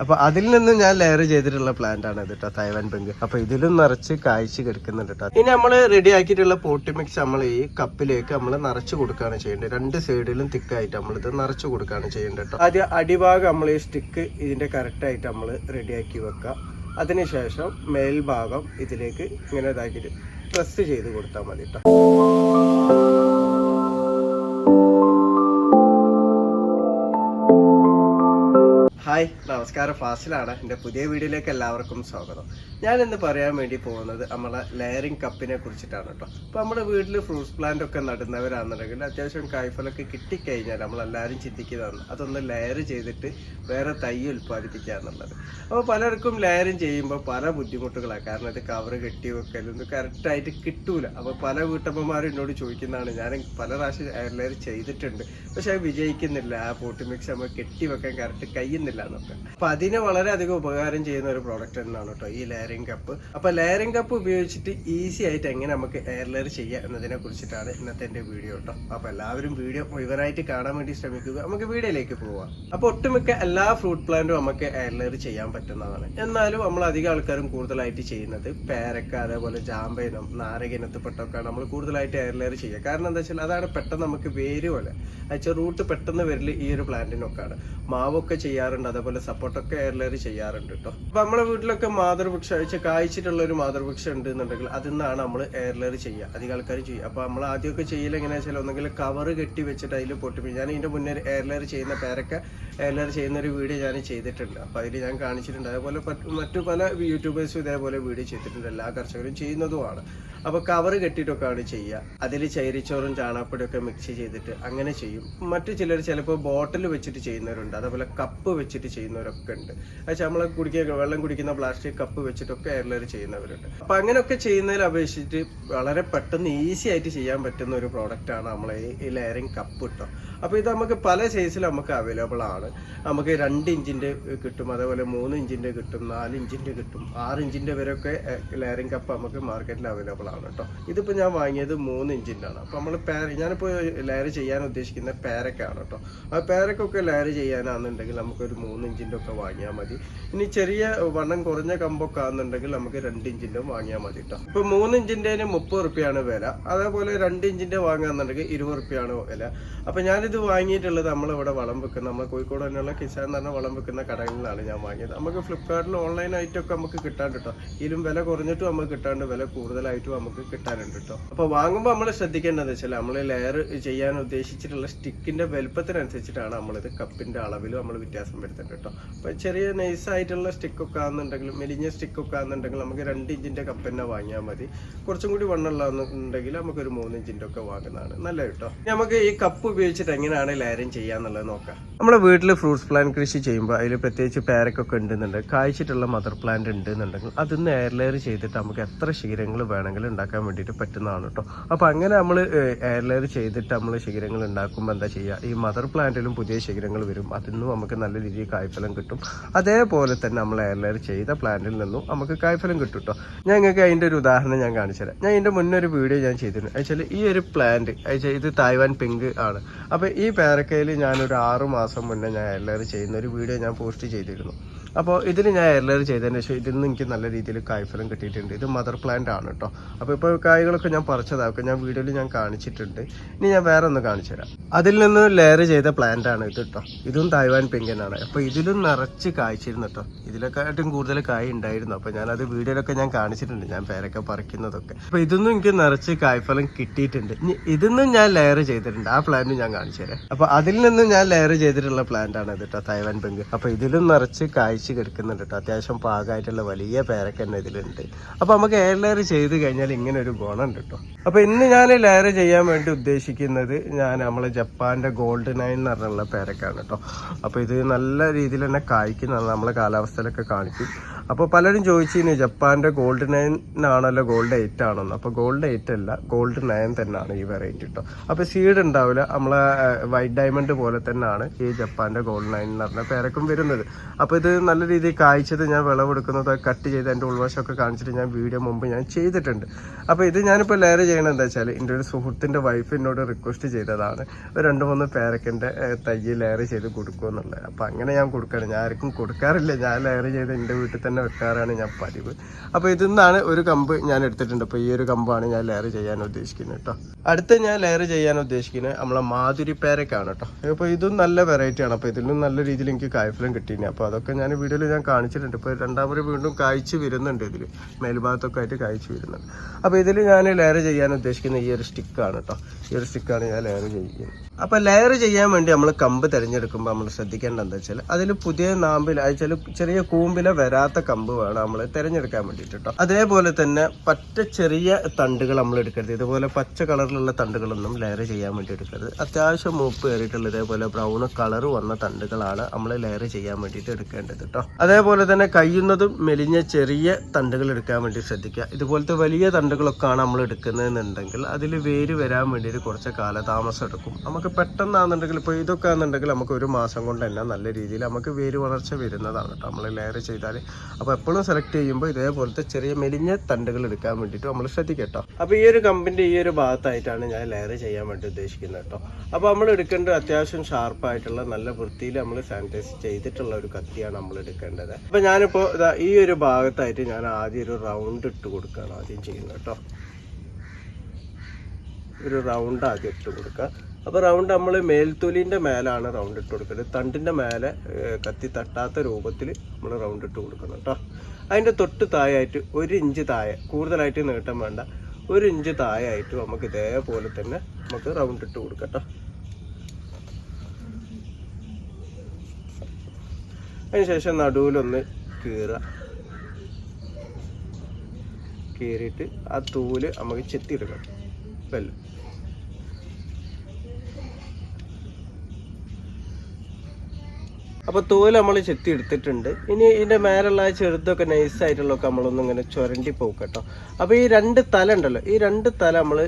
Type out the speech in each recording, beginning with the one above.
അപ്പൊ അതിൽ നിന്ന് ഞാൻ ലെയർ ചെയ്തിട്ടുള്ള പ്ലാന്റ് ആണ് ഇത് കേട്ടോ തൈവാൻ പെങ്ക് അപ്പൊ ഇതിലും നിറച്ച് കാഴ്ച കിടക്കുന്നുണ്ട് കേട്ടോ ഇനി നമ്മൾ റെഡി ആക്കിയിട്ടുള്ള പോട്ടി മിക്സ് നമ്മൾ ഈ കപ്പിലേക്ക് നമ്മൾ നിറച്ച് കൊടുക്കുകയാണ് ചെയ്യേണ്ടത്. രണ്ട് സൈഡിലും തിക്കായിട്ട് നമ്മൾ ഇത് നിറച്ച് കൊടുക്കുകയാണ് ചെയ്യേണ്ടത് കേട്ടോ ആദ്യം അടിഭാഗം നമ്മൾ ഈ സ്റ്റിക്ക് ഇതിന്റെ കറക്റ്റ് ആയിട്ട് നമ്മൾ റെഡിയാക്കി വെക്കുക അതിനുശേഷം മേൽഭാഗം ഇതിലേക്ക് ഇങ്ങനെ ഇതാക്കിയിട്ട് പ്രസ് ചെയ്ത് കൊടുത്താൽ മതി കേട്ടോ ഹായ് നമസ്കാരം. ഫാസിലാണ്. എന്റെ പുതിയ വീഡിയോയിലേക്ക് എല്ലാവർക്കും സ്വാഗതം. ഞാൻ ഇന്ന് പറയാൻ വേണ്ടി പോകുന്നത് നമ്മളെ ലെയറിംഗ് കപ്പിനെ കുറിച്ചിട്ടാണ് കേട്ടോ. അപ്പോൾ നമ്മുടെ വീട്ടിൽ ഫ്രൂട്ട്സ് പ്ലാന്റ് ഒക്കെ നടുന്നവരാണെന്നുണ്ടെങ്കിൽ അത്യാവശ്യം കായ്ഫലൊക്കെ കിട്ടിക്കഴിഞ്ഞാൽ നമ്മളെല്ലാവരും ചിന്തിക്കുന്നതാണ് അതൊന്ന് ലെയർ ചെയ്തിട്ട് വേറെ തൈ ഉൽപ്പാദിപ്പിക്കുക എന്നുള്ളത്. അപ്പോൾ പലർക്കും ലെയറിങ് ചെയ്യുമ്പോൾ പല ബുദ്ധിമുട്ടുകളാണ്. കാരണം ഇത് കവർ കെട്ടി വെക്കലൊന്നും കറക്റ്റായിട്ട് കിട്ടൂല. അപ്പോൾ പല വീട്ടമ്മമാരും എന്നോട് ചോദിക്കുന്നതാണ്. ഞാൻ പല പ്രാവശ്യം ലെയർ ചെയ്തിട്ടുണ്ട്. പക്ഷേ അത് വിജയിക്കുന്നില്ല. ആ പോട്ടി മിക്സ് നമ്മൾ കെട്ടി വെക്കാൻ കറക്റ്റ് കഴിയുന്നില്ല. എന്നൊക്കെ അപ്പൊ അതിന് വളരെയധികം ഉപകാരം ചെയ്യുന്ന ഒരു പ്രോഡക്റ്റ് തന്നെയാണ് കേട്ടോ ഈ ലെയറിംഗ് കപ്പ് അപ്പൊ ലെയറിംഗ് കപ്പ് ഉപയോഗിച്ചിട്ട് ഈസി ആയിട്ട് എങ്ങനെ നമുക്ക് എയർ ലെയർ ചെയ്യാം എന്നതിനെ കുറിച്ചിട്ടാണ് ഇന്നത്തെ എന്റെ വീഡിയോ കേട്ടോ അപ്പൊ എല്ലാവരും വീഡിയോ മുഴുവനായിട്ട് കാണാൻ വേണ്ടി ശ്രമിക്കുക. നമുക്ക് വീഡിയോയിലേക്ക് പോവാം. അപ്പൊ ഒട്ടുമിക്ക എല്ലാ ഫ്രൂട്ട് പ്ലാന്റും നമുക്ക് എയർ ലെയർ ചെയ്യാൻ പറ്റുന്നതാണ്. എന്നാലും നമ്മൾ അധികം ആൾക്കാരും കൂടുതലായിട്ട് ചെയ്യുന്നത് പേരക്ക അതേപോലെ ജാമ്പയിനം നാരകിനത്തിൽപ്പെട്ടൊക്കെയാണ് നമ്മൾ കൂടുതലായിട്ട് എയർ ലെയർ ചെയ്യുക. കാരണം എന്താ വെച്ചാൽ അതാണ് പെട്ടെന്ന് നമുക്ക് വേര് പോലെ റൂട്ട് പെട്ടെന്ന് വരൽ ഈ ഒരു പ്ലാന്റിനൊക്കെയാണ് മാവൊക്കെ ചെയ്യാറുണ്ട് അതേപോലെ സപ്പോർട്ടൊക്കെ എയർലെയർ ചെയ്യാറുണ്ട് കേട്ടോ അപ്പൊ നമ്മളെ വീട്ടിലൊക്കെ മാതൃവൃക്ഷം കായ്ച്ചിട്ടുള്ള ഒരു മാതൃവൃക്ഷം ഉണ്ട് എന്നുണ്ടെങ്കിൽ അതിൽ നിന്നാണ് നമ്മൾ എയർലെയർ ചെയ്യുക. അധികം ആൾക്കാർ ചെയ്യുക. അപ്പൊ നമ്മൾ ആദ്യമൊക്കെ ചെയ്യില്ല എങ്ങനെയാ വെച്ചാൽ ഒന്നെങ്കിൽ കവർ കെട്ടി വെച്ചിട്ട് അതിൽ പൊട്ടിപ്പി ഞാൻ ഇതിന്റെ മുന്നേ എയർലെയർ ചെയ്യുന്ന പേരൊക്കെ എയർലെയർ ചെയ്യുന്ന ഒരു വീഡിയോ ഞാൻ ചെയ്തിട്ടുണ്ട്. അപ്പൊ അതിൽ ഞാൻ കാണിച്ചിട്ടുണ്ട്. അതേപോലെ മറ്റു പല യൂട്യൂബേഴ്സും ഇതേപോലെ വീഡിയോ ചെയ്തിട്ടുണ്ട്. എല്ലാ കർഷകരും ചെയ്യുന്നതുമാണ്. അപ്പൊ കവർ കെട്ടിയിട്ടൊക്കെയാണ് ചെയ്യുക. അതിൽ ചൈരിച്ചോറും ചാണകപ്പൊടിയൊക്കെ മിക്സ് ചെയ്തിട്ട് അങ്ങനെ ചെയ്യും. മറ്റു ചിലർ ചിലപ്പോൾ ബോട്ടിൽ വെച്ചിട്ട് ചെയ്യുന്നവരുണ്ട്. അതേപോലെ കപ്പ് വെച്ചിട്ട് ചെയ്യുന്നവരൊക്കെ ഉണ്ട്. അത് നമ്മൾ കുടിക്കുക വെള്ളം കുടിക്കുന്ന പ്ലാസ്റ്റിക് കപ്പ് വെച്ചിട്ടൊക്കെ എയർലെയർ ചെയ്യുന്നവരുണ്ട്. അപ്പൊ അങ്ങനെയൊക്കെ ചെയ്യുന്നതിൽ അപേക്ഷിച്ചിട്ട് വളരെ പെട്ടെന്ന് ഈസി ആയിട്ട് ചെയ്യാൻ പറ്റുന്ന ഒരു പ്രോഡക്റ്റ് ആണ് നമ്മളെ ഈ ലെയറിങ് കപ്പ് കിട്ടും അപ്പൊ ഇത് നമുക്ക് പല സൈസിൽ നമുക്ക് അവൈലബിൾ ആണ്. നമുക്ക് രണ്ട് ഇഞ്ചിന്റെ കിട്ടും അതേപോലെ മൂന്ന് ഇഞ്ചിന്റെ കിട്ടും നാല് ഇഞ്ചിന്റെ കിട്ടും ആറ് ഇഞ്ചിന്റെ വരെയൊക്കെ ലെയറിങ് കപ്പ് നമുക്ക് മാർക്കറ്റിൽ അവൈലബിൾ ആണ് കേട്ടോ ഇതിപ്പോ ഞാൻ വാങ്ങിയത് മൂന്ന് ഇഞ്ചിന്റെ ആണ് അപ്പൊ നമ്മൾ പേര ഞാനിപ്പോ ലെയർ ചെയ്യാൻ ഉദ്ദേശിക്കുന്ന പേരക്കാണ് കേട്ടോ ആ പേരക്കൊക്കെ ലെയർ ചെയ്യാനാണെന്നുണ്ടെങ്കിൽ നമുക്കൊരു മൂന്ന് ഇഞ്ചിന്റെ ഒക്കെ വാങ്ങിയാൽ മതി. ഇനി ചെറിയ വണ്ണം കുറഞ്ഞ കമ്പൊക്കെ ആണെന്നുണ്ടെങ്കിൽ നമുക്ക് രണ്ട് ഇഞ്ചിന്റെ വാങ്ങിയാൽ മതി കേട്ടോ ഇപ്പോൾ മൂന്ന് ഇഞ്ചിന്റെ മുപ്പത് റുപ്യാണ് വില. അതേപോലെ രണ്ട് ഇഞ്ചിന്റെ വാങ്ങുകയാണെന്നുണ്ടെങ്കിൽ ഇരുപത് റുപ്യാണ് വില. അപ്പോൾ ഞാനിത് വാങ്ങിയിട്ടുള്ളത് നമ്മളിവിടെ വളം വെക്കുന്ന നമ്മൾ കോഴിക്കോട് തന്നെയുള്ള കിസാൻ എന്ന് പറഞ്ഞ വളം വെക്കുന്ന കടകളിലാണ് ഞാൻ വാങ്ങിയത്. നമുക്ക് ഫ്ലിപ്കാർട്ടിൽ ഓൺലൈനായിട്ടൊക്കെ നമുക്ക് കിട്ടാണ്ട് കേട്ടോ ഇതിലും വില കുറഞ്ഞിട്ടും നമുക്ക് കിട്ടാണ്ട് വില കൂടുതലായിട്ടും നമുക്ക് കിട്ടാനുണ്ട് കേട്ടോ അപ്പോൾ വാങ്ങുമ്പോൾ നമ്മൾ ശ്രദ്ധിക്കേണ്ടതെന്ന് വെച്ചാൽ നമ്മൾ ലെയർ ചെയ്യാൻ ഉദ്ദേശിച്ചിട്ടുള്ള സ്റ്റിക്കിന്റെ വലുപ്പത്തിനനുസരിച്ചിട്ടാണ് നമ്മളിത് കപ്പിന്റെ അളവിലും നമ്മൾ വ്യത്യാസം വരുത്തുന്നത്. കേട്ടോ. അപ്പോൾ ചെറിയ നൈസായിട്ടുള്ള സ്റ്റിക്കൊക്കെ ആണെന്നുണ്ടെങ്കിലും മെലിഞ്ഞ സ്റ്റിക്കൊക്കെ ആണെന്നുണ്ടെങ്കിൽ നമുക്ക് രണ്ട് ഇഞ്ചിന്റെ കപ്പ് തന്നെ വാങ്ങിയാൽ മതി. കുറച്ചും കൂടി വണ്ണുള്ളതെന്നുണ്ടെങ്കിൽ നമുക്ക് ഒരു മൂന്ന് ഇഞ്ചിന്റെ ഒക്കെ വാങ്ങുന്നതാണ്. നല്ല കേട്ടോ. നമുക്ക് ഈ കപ്പ് ഉപയോഗിച്ചിട്ട് എങ്ങനെയാണ് ലെയറിങ് ചെയ്യാന്നുള്ളത് നോക്കാം. നമ്മുടെ വീട്ടിൽ ഫ്രൂട്ട്സ് പ്ലാന്റ് കൃഷി ചെയ്യുമ്പോൾ അതിൽ പ്രത്യേകിച്ച് പേരക്കൊക്കെ ഉണ്ടെന്നുണ്ട് കായ്ച്ചിട്ടുള്ള മദർ പ്ലാന്റ് ഉണ്ടെന്നുണ്ടെങ്കിൽ അതിന്ന് എയർ ലെയർ ചെയ്തിട്ട് നമുക്ക് എത്ര ശീലങ്ങൾ വേണമെങ്കിലും ഉണ്ടാക്കാൻ വേണ്ടിയിട്ട് പറ്റുന്നതാണ് കേട്ടോ. അപ്പോൾ അങ്ങനെ നമ്മൾ എയർ ലെയർ ചെയ്തിട്ട് നമ്മൾ ശിഖരങ്ങൾ ഉണ്ടാക്കുമ്പോൾ എന്താ ചെയ്യുക ഈ മദർ പ്ലാന്റിലും പുതിയ ശിഖരങ്ങൾ വരും. അതിൽ നിന്നും നമുക്ക് നല്ല രീതിയിൽ കായ്ഫലം കിട്ടും. അതേപോലെ തന്നെ നമ്മൾ എയർ ചെയ്ത പ്ലാന്റിൽ നിന്നും നമുക്ക് കായ്ഫലം കിട്ടും കേട്ടോ ഞാൻ നിങ്ങൾക്ക് അതിന്റെ ഒരു ഉദാഹരണം ഞാൻ കാണിച്ചു തരാം. ഞാൻ ഇതിന്റെ മുന്നേ ഒരു വീഡിയോ ഞാൻ ചെയ്തിരുന്നു. വെച്ചാൽ ഈ ഒരു പ്ലാന്റ് അയച്ചാൽ ഇത് തായ്വാൻ പിങ്ക് ആണ്. അപ്പോൾ ഈ പേരക്കയിൽ ഞാനൊരു ആറു മാസം മുന്നേ ഞാൻ എല്ലാവരും ചെയ്യുന്ന ഒരു വീഡിയോ ഞാൻ പോസ്റ്റ് ചെയ്തിരുന്നു. അപ്പോൾ ഇതിൽ ഞാൻ എയർലെയർ ചെയ്തതിന് ശേഷം ഇതിൽ നിന്ന് എനിക്ക് നല്ല രീതിയിൽ കായ്ഫലം കിട്ടിയിട്ടുണ്ട്. ഇത് മദർ പ്ലാന്റ് ആണ് കേട്ടോ അപ്പോൾ ഇപ്പോൾ കായ്കളൊക്കെ ഞാൻ പറിച്ചതാക്കും ഞാൻ വീഡിയോയിൽ ഞാൻ കാണിച്ചിട്ടുണ്ട്. ഇനി ഞാൻ വേറെ ഒന്ന് കാണിച്ചു തരാം. അതിൽ നിന്ന് ലെയർ ചെയ്ത പ്ലാന്റ് ആണ് ഇത് കേട്ടോ ഇതും തായ്വാൻ പിങ്കനാണ് അപ്പോൾ ഇതിലും നിറച്ച് കായ്ച്ചിരുന്നു കേട്ടോ ഇതിലെക്കാട്ടും കൂടുതൽ കായ് ഉണ്ടായിരുന്നു. അപ്പോൾ ഞാനത് വീഡിയോയിലൊക്കെ ഞാൻ കാണിച്ചിട്ടുണ്ട്. ഞാൻ പേരൊക്കെ പറിക്കുന്നതൊക്കെ. അപ്പോൾ ഇതൊന്നും എനിക്ക് നിറച്ച് കായ്ഫലം കിട്ടിയിട്ടുണ്ട്. ഇനി ഇതൊന്നും ഞാൻ ലെയർ ചെയ്തിട്ടുണ്ട്. ആ പ്ലാന്റും ഞാൻ കാണിച്ചു തരാം. അപ്പോൾ അതിൽ നിന്നും ഞാൻ ലെയർ ചെയ്തിട്ടുള്ള പ്ലാന്റ് ആണ് ഇത് കേട്ടോ തായ്വാൻ പിങ്ക് അപ്പോൾ ഇതിലും നിറച്ച് കായ്ച്ച് കിടക്കുന്നുണ്ട് കേട്ടോ അത്യാവശ്യം പാകമായിട്ടുള്ള വലിയ പേരക്ക തന്നെ ഇതിലുണ്ട്. അപ്പോൾ നമുക്ക് എയർ ലെയർ ചെയ്ത് കഴിഞ്ഞാൽ ഇങ്ങനെ ഒരു ഗുണമുണ്ട് കേട്ടോ അപ്പോൾ ഇന്ന് ഞാൻ ലെയർ ചെയ്യാൻ വേണ്ടി ഉദ്ദേശിക്കുന്നത് ഞാൻ നമ്മളെ ജപ്പാന്റെ ഗോൾഡ് നൈൻ എന്ന് പറഞ്ഞുള്ള പേരക്കാണ് കേട്ടോ അപ്പോൾ ഇത് നല്ല രീതിയിൽ തന്നെ കായ്ക്കുന്നതാണ് നമ്മളെ കാലാവസ്ഥയിലൊക്കെ കാണിക്കും. അപ്പോൾ പലരും ചോദിച്ചിരുന്നു ജപ്പാന്റെ ഗോൾഡ് നയൻ ആണല്ലോ ഗോൾഡ് എയ്റ്റ് ആണെന്ന്. അപ്പോൾ ഗോൾഡ് എയ്റ്റ് അല്ല ഗോൾഡ് നയൻ തന്നെയാണ് ഈ വെറൈറ്റി കേട്ടോ അപ്പോൾ സീഡ് ഉണ്ടാവില്ല നമ്മളെ വൈറ്റ് ഡയമണ്ട് പോലെ തന്നെയാണ് ഈ ജപ്പാന്റെ ഗോൾഡ് നയൻ എന്ന് പറഞ്ഞ പേരക്കും വരുന്നത്. അപ്പോൾ ഇത് നല്ല രീതിയിൽ കായ്ച്ചത് ഞാൻ വിളവെടുക്കുന്നത് കട്ട് ചെയ്ത് എന്റെ ഉൾവശമൊക്കെ കാണിച്ചിട്ട് ഞാൻ വീഡിയോ മുമ്പ് ഞാൻ ചെയ്തിട്ടുണ്ട്. അപ്പോൾ ഇത് ഞാനിപ്പോൾ ലെയർ ചെയ്യണത് എന്താ വെച്ചാൽ എന്റെ ഒരു സുഹൃത്തിന്റെ വൈഫ് റിക്വസ്റ്റ് ചെയ്തതാണ് രണ്ട് മൂന്ന് പേരക്കിന്റെ തൈ ലെയർ ചെയ്ത് കൊടുക്കുമെന്നുള്ളത് അപ്പോൾ അങ്ങനെ ഞാൻ കൊടുക്കുകയാണ് ഞാൻ ആർക്കും കൊടുക്കാറില്ല. ഞാൻ ലെയർ ചെയ്ത് എന്റെ വീട്ടിൽ തന്നെ വെക്കാറാണ് ഞാൻ പതിവ്. അപ്പോൾ ഇതിൽ നിന്നാണ് ഒരു കമ്പ് ഞാൻ എടുത്തിട്ടുണ്ട്. അപ്പോൾ ഈ ഒരു കമ്പാണ് ഞാൻ ലെയർ ചെയ്യാൻ ഉദ്ദേശിക്കുന്നത് കേട്ടോ. അടുത്ത ഞാൻ ലെയർ ചെയ്യാൻ ഉദ്ദേശിക്കുന്നത് നമ്മളെ മാധുരി പേരക്കാണ് കേട്ടോ. അപ്പോൾ ഇതും നല്ല വെറൈറ്റിയാണ് അപ്പോൾ ഇതിലും നല്ല രീതിയിൽ എനിക്ക് കായ്ഫലം കിട്ടിയിരുന്നു അപ്പോൾ അതൊക്കെ ഞാൻ വീഡിയോയിൽ ഞാൻ കാണിച്ചിട്ടുണ്ട്. ഇപ്പോൾ രണ്ടാമത് വീണ്ടും കായ്ച്ച് വരുന്നുണ്ട് ഇതിൽ മേൽഭാഗത്തൊക്കെ ആയിട്ട് കായ്ച്ച് വരുന്നുണ്ട്. അപ്പോൾ ഇതിൽ ഞാൻ ലെയർ ചെയ്യാൻ ഉദ്ദേശിക്കുന്ന ഈ ഒരു സ്റ്റിക്കാണ് കേട്ടോ. ഈ ഒരു സ്റ്റിക്കാണ് ഞാൻ ലെയർ ചെയ്യുന്നത്. അപ്പോൾ ലെയർ ചെയ്യാൻ വേണ്ടി നമ്മൾ കമ്പ് തിരഞ്ഞെടുക്കുമ്പോൾ നമ്മൾ ശ്രദ്ധിക്കേണ്ടത് എന്താ വെച്ചാൽ അതിൽ പുതിയ നാമ്പിൽ അയച്ചാൽ ചെറിയ കൂമ്പിലെ വരാത്ത കമ്പ് വേണം നമ്മൾ തിരഞ്ഞെടുക്കാൻ വേണ്ടിയിട്ട് കേട്ടോ അതേപോലെ തന്നെ പറ്റ ചെറിയ തണ്ടുകൾ നമ്മൾ എടുക്കരുത്. ഇതുപോലെ പച്ച കളറിലുള്ള തണ്ടുകളൊന്നും ലെയർ ചെയ്യാൻ വേണ്ടി എടുക്കരുത്. അത്യാവശ്യം മൂപ്പ് കയറിയിട്ടുള്ള ഇതേപോലെ ബ്രൗൺ കളർ വന്ന തണ്ടുകളാണ് നമ്മൾ ലെയർ ചെയ്യാൻ വേണ്ടിയിട്ട് എടുക്കേണ്ടത് കേട്ടോ അതേപോലെ തന്നെ കയ്യുന്നതും മെലിഞ്ഞ ചെറിയ തണ്ടുകൾ എടുക്കാൻ വേണ്ടി ശ്രദ്ധിക്കുക. ഇതുപോലത്തെ വലിയ തണ്ടുകളൊക്കെയാണ് നമ്മൾ എടുക്കുന്നതെന്നുണ്ടെങ്കിൽ അതിൽ വേര് വരാൻ വേണ്ടിയിട്ട് കുറച്ച് കാലതാമസം എടുക്കും. നമുക്ക് പെട്ടെന്നാണെന്നുണ്ടെങ്കിൽ ഇപ്പോൾ ഇതൊക്കെ ആണെന്നുണ്ടെങ്കിൽ നമുക്ക് ഒരു മാസം കൊണ്ട് തന്നെ നല്ല രീതിയിൽ നമുക്ക് വേര് വളർച്ച വരുന്നതാണ് കേട്ടോ നമ്മൾ ലെയർ ചെയ്താൽ അപ്പോൾ എപ്പോഴും സെലക്ട് ചെയ്യുമ്പോൾ ഇതേപോലത്തെ ചെറിയ മെലിഞ്ഞ തണ്ടുകൾ എടുക്കാൻ വേണ്ടിയിട്ട് നമ്മൾ ശ്രദ്ധിക്കുക കേട്ടോ അപ്പോൾ ഈ ഒരു കമ്പിന്റെ ഈ ഒരു ഭാഗത്തായിട്ടാണ് ഞാൻ ലെയർ ചെയ്യാൻ വേണ്ടി ഉദ്ദേശിക്കുന്നത് കേട്ടോ. അപ്പോൾ നമ്മൾ എടുക്കേണ്ടത് അത്യാവശ്യം ഷാർപ്പായിട്ടുള്ള നല്ല വൃത്തിയിൽ നമ്മൾ സാനിറ്റൈസ് ചെയ്തിട്ടുള്ള ഒരു കത്തിയാണ് നമ്മൾ എടുക്കേണ്ടത്. അപ്പോൾ ഞാനിപ്പോൾ ഈ ഒരു ഭാഗത്തായിട്ട് ഞാൻ ആദ്യം ഒരു റൗണ്ട് ഇട്ട് കൊടുക്കുകയാണ് ആദ്യം ചെയ്യുന്നത് കേട്ടോ. ഒരു റൗണ്ട് ആദ്യം ഇട്ട് കൊടുക്കുക. അപ്പോൾ റൗണ്ട് നമ്മൾ മേൽത്തൊലിന്റെ മേലാണ് റൗണ്ട് ഇട്ട് കൊടുക്കുന്നത് തണ്ടിന്റെ മേലെ കത്തി തട്ടാത്ത രൂപത്തിൽ നമ്മൾ റൗണ്ട് ഇട്ട് കൊടുക്കണം കേട്ടോ അതിന്റെ തൊട്ട് താഴെയായിട്ട് ഒരു ഇഞ്ച് താഴെ കൂടുതലായിട്ട് നീട്ടം വേണ്ട. ഒരു ഇഞ്ച് താഴെയായിട്ട് നമുക്ക് ഇതേപോലെ തന്നെ നമുക്ക് റൗണ്ട് ഇട്ട് കൊടുക്കാം കേട്ടോ അതിനുശേഷം നടുവിലൊന്ന് കീറുക. കീറിയിട്ട് ആ തൂൽ നമുക്ക് ചെത്തിയെടുക്കണം. വെല്ലം. അപ്പോൾ തോൽ നമ്മൾ ചെത്തി എടുത്തിട്ടുണ്ട്. ഇനി ഇതിന്റെ മേലുള്ള ചെറുതൊക്കെ നൈസായിട്ടുള്ളതൊക്കെ നമ്മളൊന്നും ഇങ്ങനെ ചുരണ്ടി പോക്കട്ടോ. കേട്ടോ അപ്പോൾ ഈ രണ്ട് തല ഉണ്ടല്ലോ ഈ രണ്ട് തല നമ്മൾ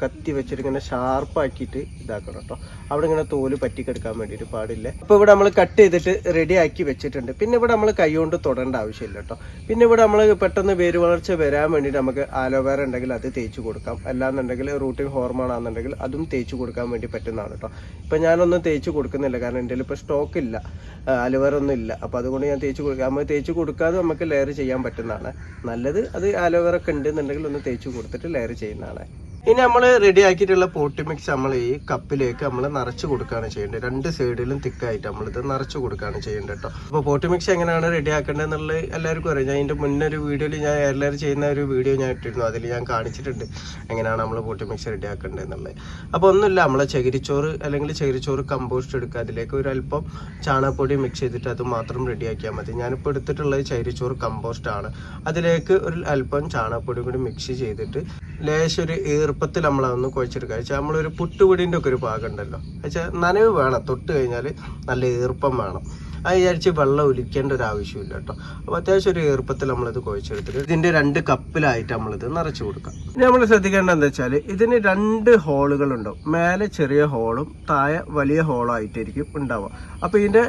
കത്തി വെച്ചിട്ട് ഇങ്ങനെ ഷാർപ്പാക്കിയിട്ട് ഇതാക്കണം കേട്ടോ. അവിടെ ഇങ്ങനെ തോൽ പറ്റിക്കെടുക്കാൻ വേണ്ടിയിട്ട് പാടില്ല. അപ്പോൾ ഇവിടെ നമ്മൾ കട്ട് ചെയ്തിട്ട് റെഡി ആക്കി വെച്ചിട്ടുണ്ട്. പിന്നെ ഇവിടെ നമ്മൾ കൈ കൊണ്ട് തൊടേണ്ട ആവശ്യമില്ല കേട്ടോ. പിന്നെ ഇവിടെ നമ്മൾ പെട്ടെന്ന് വേര് വളർച്ച വരാൻ വേണ്ടിയിട്ട് നമുക്ക് ആലോവേറ ഉണ്ടെങ്കിൽ അത് തേച്ച് കൊടുക്കാം. അല്ലാന്നുണ്ടെങ്കിൽ റൂട്ടിംഗ് ഹോർമോൺ ആണെന്നുണ്ടെങ്കിൽ അതും തേച്ച് കൊടുക്കാൻ വേണ്ടി പറ്റുന്നതാണ് കേട്ടോ. ഇപ്പം ഞാനൊന്നും തേച്ച് കൊടുക്കുന്നില്ല കാരണം എന്റെ ഇപ്പോൾ സ്റ്റോക്ക് ഇല്ല. ആലുവേറ ഒന്നും ഇല്ല അപ്പോൾ അതുകൊണ്ട് ഞാൻ തേച്ച് കൊടുക്കുക നമ്മൾ തേച്ച് കൊടുക്കാതെ നമുക്ക് ലെയർ ചെയ്യാൻ പറ്റുന്നതാണ്. നല്ലത് അത് ആലോവേറ ഒക്കെ ഉണ്ടെന്നുണ്ടെങ്കിൽ ഒന്ന് തേച്ച് കൊടുത്തിട്ട് ലെയർ ചെയ്യുന്നതാണ്. ഇനി നമ്മൾ റെഡി ആക്കിയിട്ടുള്ള പോട്ടി മിക്സ് നമ്മൾ ഈ കപ്പിലേക്ക് നമ്മൾ നിറച്ച് കൊടുക്കുകയാണ് ചെയ്യേണ്ടത്. രണ്ട് സൈഡിലും തിക്കായിട്ട് നമ്മളിത് നിറച്ച് കൊടുക്കുകയാണ് ചെയ്യേണ്ടത് കേട്ടോ അപ്പോൾ പോട്ടി മിക്സ് എങ്ങനെയാണ് റെഡി ആക്കേണ്ടത് എന്നുള്ളത് എല്ലാവർക്കും അറിയാം. ഞാൻ ഇതിന്റെ മുന്നേ ഒരു വീഡിയോയിൽ ഞാൻ എല്ലാവരും ചെയ്യുന്ന ഒരു വീഡിയോ ഞാൻ ഇട്ടിരുന്നു. അതിൽ ഞാൻ കാണിച്ചിട്ടുണ്ട് എങ്ങനെയാണ് നമ്മൾ പോട്ടി മിക്സ് റെഡി ആക്കേണ്ടത് എന്നുള്ളത് അപ്പോൾ ഒന്നുമില്ല നമ്മളെ ചകിരിച്ചോറ് അല്ലെങ്കിൽ ചകിരിച്ചോറ് കമ്പോസ്റ്റ് എടുക്കുക. അതിലേക്ക് ഒരു അല്പം ചാണകപ്പൊടി മിക്സ് ചെയ്തിട്ട് അത് മാത്രം റെഡിയാക്കിയാൽ മതി. ഞാനിപ്പോൾ എടുത്തിട്ടുള്ളത് ചകിരിച്ചോറ് കമ്പോസ്റ്റ് ആണ്. അതിലേക്ക് ഒരു അല്പം ചാണകപ്പൊടി കൂടി മിക്സ് ചെയ്തിട്ട് ലേശം ഒരു ഈർപ്പത്തിൽ നമ്മളതൊന്ന് കുഴച്ചെടുക്കുക. വെച്ചാൽ നമ്മളൊരു പുട്ടുപൊടിന്റെ ഒക്കെ ഒരു ഭാഗം ഉണ്ടല്ലോ. വെച്ചാൽ നനവ് വേണം. തൊട്ട് കഴിഞ്ഞാൽ നല്ല ഈർപ്പം വേണം. അത് വിചാരിച്ച് വെള്ളം ഒലിക്കേണ്ട ഒരു ആവശ്യമില്ല കേട്ടോ. അപ്പോൾ അത്യാവശ്യം ഒരു ഈർപ്പത്തിൽ നമ്മളിത് കുഴച്ചെടുത്തിട്ട് ഇതിന്റെ രണ്ട് കപ്പിലായിട്ട് നമ്മളിത് നിറച്ച് കൊടുക്കാം. ഇനി നമ്മൾ ശ്രദ്ധിക്കേണ്ടത് എന്താ വെച്ചാൽ ഇതിന് രണ്ട് ഹോളുകൾ ഉണ്ടാവും. മേലെ ചെറിയ ഹോളും താഴെ വലിയ ഹോളും ആയിട്ടായിരിക്കും ഉണ്ടാവുക അപ്പോൾ ഇതിന്റെ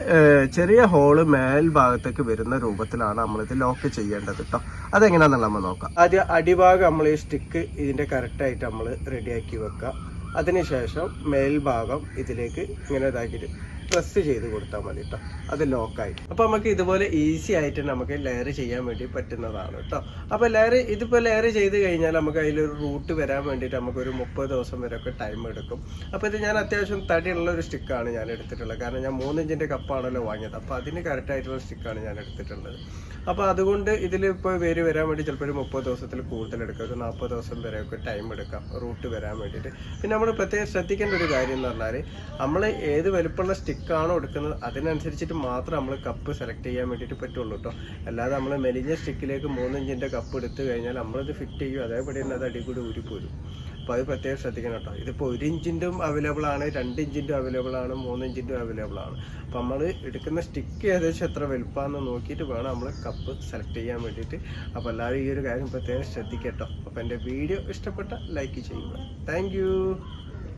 ചെറിയ ഹോൾ മേൽഭാഗത്തേക്ക് വരുന്ന രൂപത്തിലാണ് നമ്മളിത് ലോക്ക് ചെയ്യേണ്ടത് കേട്ടോ. അതെങ്ങനെയാണെന്നുള്ള നമ്മൾ നോക്കാം. ആദ്യം അടിഭാഗം നമ്മൾ ഈ സ്റ്റിക്ക് ഇതിന്റെ കറക്റ്റായിട്ട് നമ്മൾ റെഡിയാക്കി വെക്കുക. അതിനുശേഷം മേൽഭാഗം ഇതിലേക്ക് ഇങ്ങനെ ഇതാക്കിയിട്ട് പ്രസ് ചെയ്ത് കൊടുത്താൽ മതി കേട്ടോ അത് ലോക്കായി അപ്പോൾ നമുക്ക് ഇതുപോലെ ഈസി ആയിട്ട് നമുക്ക് ലെയർ ചെയ്യാൻ വേണ്ടി പറ്റുന്നതാണ് കേട്ടോ അപ്പോൾ ലെയർ ഇതിപ്പോൾ ലെയർ ചെയ്ത് കഴിഞ്ഞാൽ നമുക്ക് അതിലൊരു റൂട്ട് വരാൻ വേണ്ടിയിട്ട് നമുക്കൊരു മുപ്പത് ദിവസം വരെ ഒക്കെ ടൈം എടുക്കും. അപ്പോൾ ഇത് ഞാൻ അത്യാവശ്യം തടിയുള്ള ഒരു സ്റ്റിക്കാണ് ഞാൻ എടുത്തിട്ടുള്ളത്. കാരണം ഞാൻ മൂന്ന് ഇഞ്ചിന്റെ കപ്പാണല്ലോ വാങ്ങിയത്. അപ്പോൾ അതിന് കറക്റ്റായിട്ടുള്ള സ്റ്റിക്കാണ് ഞാൻ എടുത്തിട്ടുള്ളത്. അപ്പോൾ അതുകൊണ്ട് ഇതിൽ ഇപ്പോൾ വേര് വരാൻ വേണ്ടി ചിലപ്പോൾ ഒരു മുപ്പത് ദിവസത്തിൽ കൂടുതൽ എടുക്കാം. ഒരു നാൽപ്പത് ദിവസം ഒക്കെ ടൈം എടുക്കാം. റൂട്ട് വരാൻ വേണ്ടിയിട്ട്. പിന്നെ നമ്മൾ പ്രത്യേകം ശ്രദ്ധിക്കേണ്ട ഒരു കാര്യം എന്ന് പറഞ്ഞാൽ നമ്മൾ ഏത് വലുപ്പമുള്ള സ്റ്റിക്ക് സ്റ്റിക്കാണോ എടുക്കുന്നത്? അതിനനുസരിച്ചിട്ട് മാത്രം നമ്മൾ കപ്പ് സെലക്ട് ചെയ്യാൻ വേണ്ടിയിട്ട് പറ്റുള്ളൂ കേട്ടോ അല്ലാതെ നമ്മൾ മെലിഞ്ഞ സ്റ്റിക്കിലേക്ക് മൂന്നിഞ്ചിന്റെ കപ്പ് എടുത്തു കഴിഞ്ഞാൽ നമ്മളത് ഫിറ്റ് ചെയ്യും. അതേപടി തന്നെ അത് അടികൂടി ഊരിപ്പോരും അപ്പോൾ അത് പ്രത്യേകം ശ്രദ്ധിക്കണം കേട്ടോ ഇതിപ്പോൾ ഒരു ഇഞ്ചിന്റെയും അവൈലബിൾ ആണ് രണ്ട് ഇഞ്ചിന്റെ അവൈലബിൾ ആണ് മൂന്ന് ഇഞ്ചിന്റെ അവൈലബിൾ ആണ്. അപ്പോൾ നമ്മൾ എടുക്കുന്ന സ്റ്റിക്ക് ഏകദേശം എത്ര വലുപ്പമാണെന്ന് നോക്കിയിട്ട് വേണം നമ്മൾ കപ്പ് സെലക്ട് ചെയ്യാൻ വേണ്ടിയിട്ട്. അപ്പോൾ എല്ലാവരും ഈ ഒരു കാര്യം പ്രത്യേകം ശ്രദ്ധിക്കട്ടോ. അപ്പോൾ എന്റെ വീഡിയോ ഇഷ്ടപ്പെട്ട ലൈക്ക് ചെയ്യുക. താങ്ക്